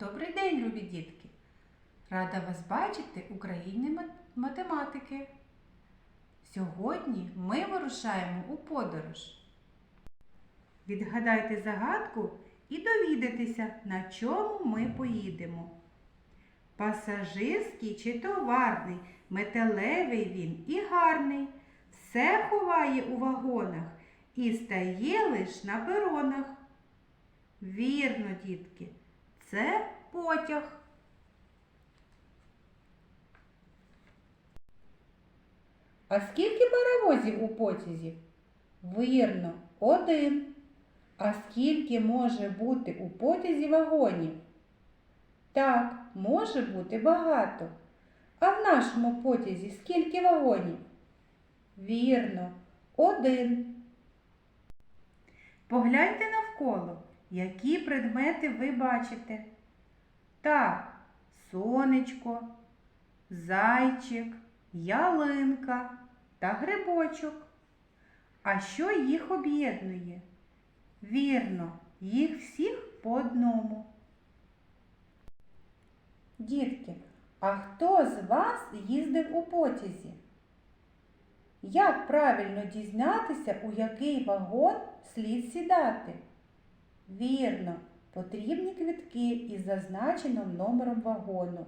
Добрий день, любі дітки! Рада вас бачити у країні математики. Сьогодні ми вирушаємо у подорож. Відгадайте загадку і довідайтеся, на чому ми поїдемо. Пасажирський чи товарний, металевий він і гарний, все ховає у вагонах і стає лиш на перонах. Вірно, дітки, це потяг. А скільки паровозів у потязі? Вірно, один. А скільки може бути у потязі вагонів? Так, може бути багато. А в нашому потязі скільки вагонів? Вірно, один. Погляньте навколо, які предмети ви бачите. Так, сонечко, зайчик, ялинка та грибочок. А що їх об'єднує? Вірно, їх всіх по одному. Дітки, а хто з вас їздив у потязі? Як правильно дізнатися, у який вагон слід сідати? Вірно, потрібні квитки із зазначеним номером вагону.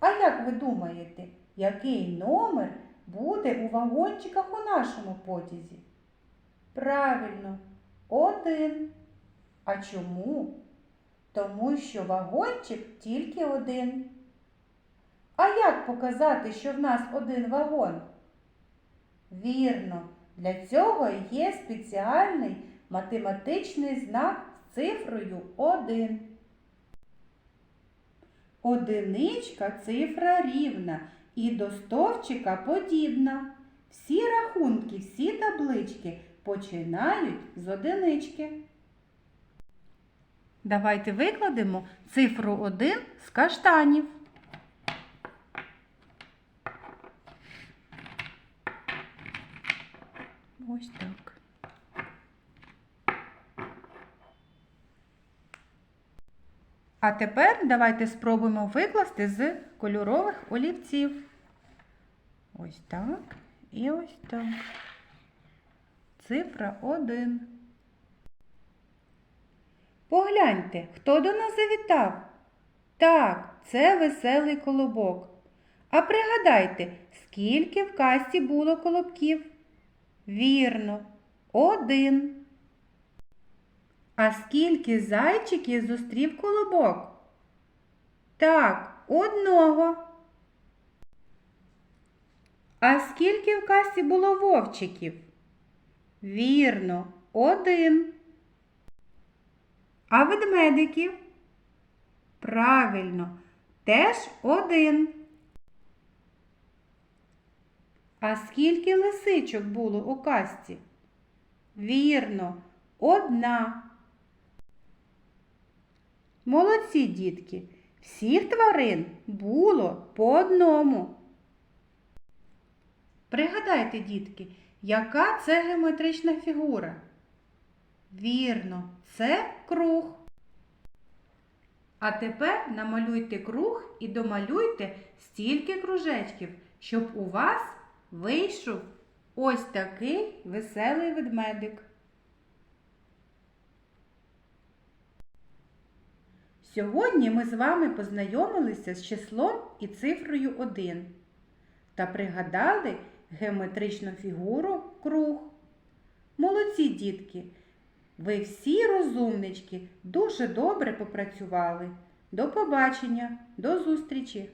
А як ви думаєте, який номер буде у вагончиках у нашому потязі? Правильно, один. А чому? Тому що вагончик тільки один. А як показати, що в нас один вагон? Вірно, для цього є спеціальний математичний знак з цифрою 1. Одиничка цифра рівна і до стовпчика подібна. Всі рахунки, всі таблички починають з одинички. Давайте викладемо цифру 1 з каштанів. Ось так. А тепер давайте спробуємо викласти з кольорових олівців. Ось так і ось так. Цифра 1. Погляньте, хто до нас завітав? Так, це веселий колобок. А пригадайте, скільки в касті було колобків? Вірно, один. А скільки зайчиків зустрів колобок? Так, одного. А скільки в касті було вовчиків? Вірно, один. А ведмедиків? Правильно, теж один. А скільки лисичок було у касті? Вірно, одна. Молодці, дітки, всіх тварин було по одному. Пригадайте, дітки, яка це геометрична фігура? Вірно, це круг. А тепер намалюйте круг і домалюйте стільки кружечків, щоб у вас вийшов ось такий веселий ведмедик. Сьогодні ми з вами познайомилися з числом і цифрою 1 та пригадали геометричну фігуру круг. Молодці дітки! Ви всі розумнички дуже добре попрацювали. До побачення, до зустрічі!